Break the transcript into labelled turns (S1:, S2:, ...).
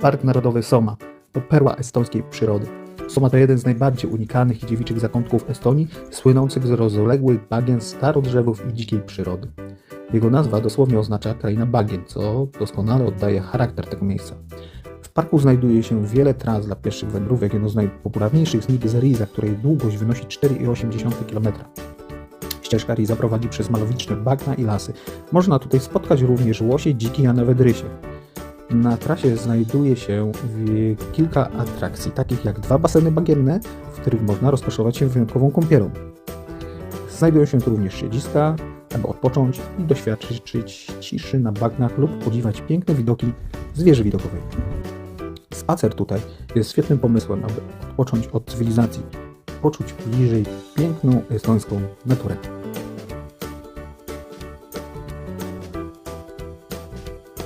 S1: Park Narodowy Soma to perła estońskiej przyrody. Soma to jeden z najbardziej unikalnych i dziewiczych zakątków Estonii, słynących z rozległych bagien, starodrzewów i dzikiej przyrody. Jego nazwa dosłownie oznacza kraina bagien, co doskonale oddaje charakter tego miejsca. W parku znajduje się wiele tras dla pieszych wędrówek. Jedną z najpopularniejszych z nich jest Riza, której długość wynosi 4,8 km. Ścieżka Riza prowadzi przez malowiczne bagna i lasy. Można tutaj spotkać również łosie, dziki, a nawet rysie. Na trasie znajduje się kilka atrakcji, takich jak dwa baseny bagienne, w których można rozkoszować się wyjątkową kąpielą. Znajdują się tu również siedziska, aby odpocząć i doświadczyć ciszy na bagnach lub podziwiać piękne widoki z wieży widokowej. Spacer tutaj jest świetnym pomysłem, aby odpocząć od cywilizacji, poczuć bliżej piękną estońską naturę.